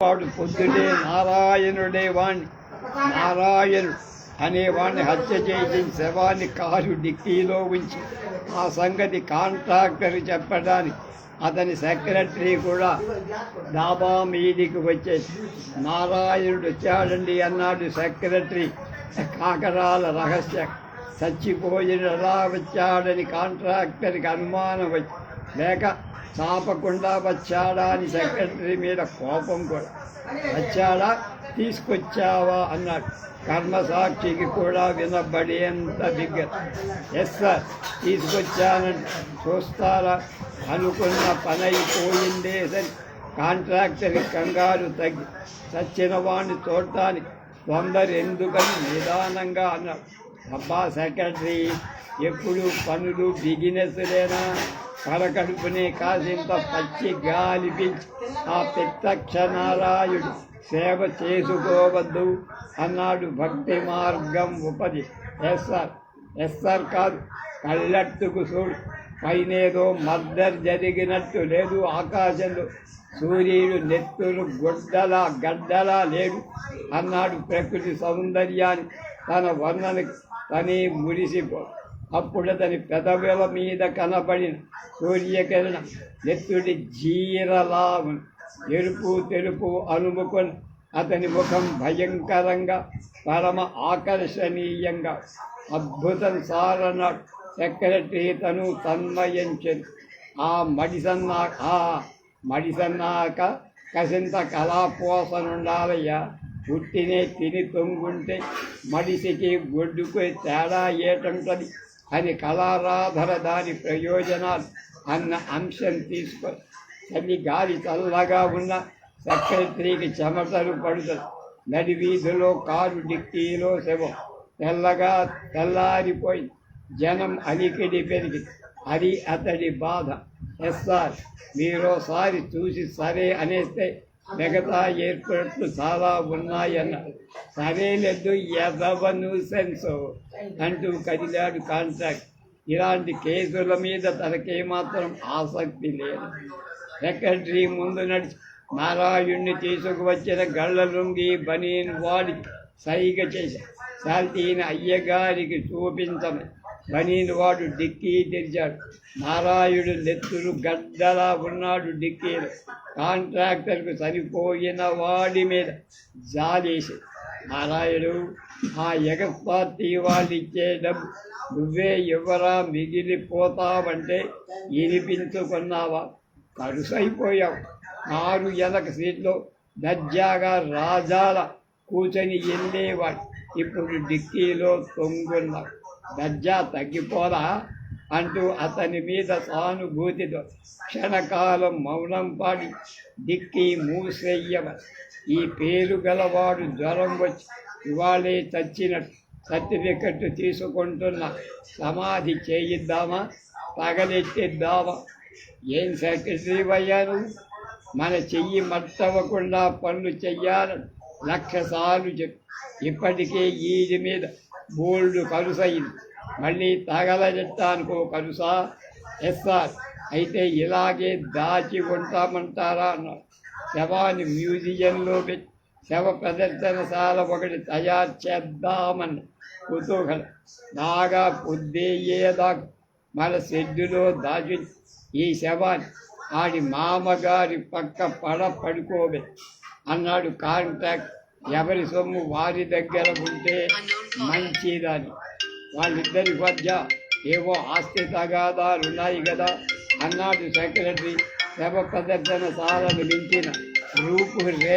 వాడు పొద్దునే నారాయణుడే వాణ్ణి నారాయణుడు అనేవాణ్ణి హత్య చేసి శవాన్ని కారు డిక్కీలో ఉంచి ఆ సంగతి కాంట్రాక్టర్ చెప్పడానికి అతని సెక్రటరీ కూడా డాబా మీదికి వచ్చేసి నారాయణుడు వచ్చాడండి అన్నాడు సెక్రటరీ. కాకరాల రహస్య చచ్చిపోయిన ఎలా వచ్చాడని కాంట్రాక్టర్కి అనుమానం వచ్చి లేక ఆపకుండా వచ్చాడా అని సెక్రటరీ మీద కోపం కూడా. వచ్చాడా? తీసుకొచ్చావా అన్నాడు కర్మసాక్షికి కూడా వినబడేంత దగ్గర ఎస్ సార్ తీసుకొచ్చానని చూస్తారా? అనుకున్న పని అయిపోయిందే సరి. కాంట్రాక్టర్ కంగారు తగ్గి. చచ్చిన వాడిని చూడటానికి తొందర ఎందుకని నిదానంగా అన్నాడు అబ్బా సెక్రటరీ ఎప్పుడు పనులు బిగినెస్లేనా కడకడుపునే కాసింత పచ్చి గాలి పీల్చి ఆ పిత్తక్షనారాయుడు సేవ చేసుకోవద్దు అన్నాడు భక్తి మార్గం ఉపది. ఎస్ఆర్ ఎస్ఆర్ కాదు కళ్ళట్టుకు చూడు. పైనేదో మర్దర్ జరిగినట్టు లేదు ఆకాశంలో. సూర్యుడు నెత్తులు గుడ్డలా గడ్డలా లేడు అన్నాడు ప్రకృతి సౌందర్యాన్ని తన వర్ణనకి తనే మురిసిపో అప్పుడు అతని పెదవుల మీద కనబడిన సూర్యకిరణ నెత్తుడి జీరలా ఎరుపు తెలుపు అనుముకొని అతని ముఖం భయంకరంగా పరమ ఆకర్షణీయంగా అద్భుతం సారణ సెక్రటరీ తను తన్మయించను. ఆ మడిసన్నా ఆ మడిసన్నాక కసింత కళాపోసనుండాలయ్యా పుట్టినే తిని తొంగుంటే మడిసికి గొడ్డుకు తేడా ఏటంటది? అని కళారాధన దాని ప్రయోజనాలు అన్న అంశం తీసుకో చలి గాలి చల్లగా ఉన్న సెక్రటరీకి చెమటలు పడుతుంది నడి వీధిలో కారు డిక్కీలో శవం. తెల్లగా తెల్లారిపోయి జనం అలికిడి పెరిగి అది అతడి బాధ. ఎస్ఆర్ మీరోసారి చూసి సరే అనేస్తే మిగతా ఏర్పాట్లు చాలా ఉన్నాయన్న. సరేలేదు ఎదవ న్యూసెన్స్ అంటూ కదిలాడు కాంట్రాక్ట్ ఇలాంటి కేసుల మీద తనకేమాత్రం ఆసక్తి లేదు. సెక్రటరీ ముందు నడిచి నారాయణ్ణి తీసుకువచ్చిన గళ్ళలుంగి బనీన్ వాడి సైగ చేసి శాల్తీని అయ్యగారికి చూపించమని వాడు డిక్కీ తెరిచాడు. నారాయుడు నెత్తురు గడ్డలా ఉన్నాడు డిక్కీలో. కాంట్రాక్టర్కు సరిపోయిన వాడి మీద జాలేసి నారాయుడు ఆ ఎగస్ వాళ్ళు ఇచ్చే డబ్బు నువ్వే ఎవరా మిగిలిపోతావంటే వినిపించుకున్నావా కరుసైపోయావు. ఆరు ఎలక సీట్లో దర్జాగా రాజాల కూర్చొని వెళ్ళేవాడు ఇప్పుడు డిక్కీలో తొంగున్నాడు. దర్జా తగ్గిపోదా అంటూ అతని మీద సానుభూతితో క్షణకాలం మౌనం పాడి దిక్కి మూసేయ్యవ ఈ పేరు గలవాడు జ్వరం వచ్చి ఇవాళే చచ్చినట్టు సర్టిఫికెట్ తీసుకుంటున్న సమాధి చేయిద్దామా? తగలెట్టిద్దామా ఏం సెక్రటరీ అయ్యాను మన చెయ్యి మట్టవకుండా పనులు చెయ్యాలని లక్షసార్లు చెప్పి ఇప్పటికే ఈది మీద బోల్డ్ కలుసయింది మళ్ళీ తగలజెట్టానుకో కలుసా ఎస్ఆర్ అయితే ఇలాగే దాచి ఉంటామంటారా అన్నారు. శవాన్ని మ్యూజియంలో పెట్టి శవ ప్రదర్శనశాల ఒకటి తయారు చేద్దామని కుతూహల. బాగా పొద్దేయేదా మన షెడ్డులో దాచి ఈ శవాన్ని ఆడి మామగారి పక్క పడ పడుకోబెట్టి అన్నాడు కాంట్రాక్ట్ ఎవరి సొమ్ము వారి దగ్గర ఉంటే మంచిదని. వాళ్ళిద్దరి మధ్య ఏవో ఆస్తి తగాదాలు ఉన్నాయి కదా. అన్నాడు సెక్రటరీ. శవ సాధన మించిన రూపు రే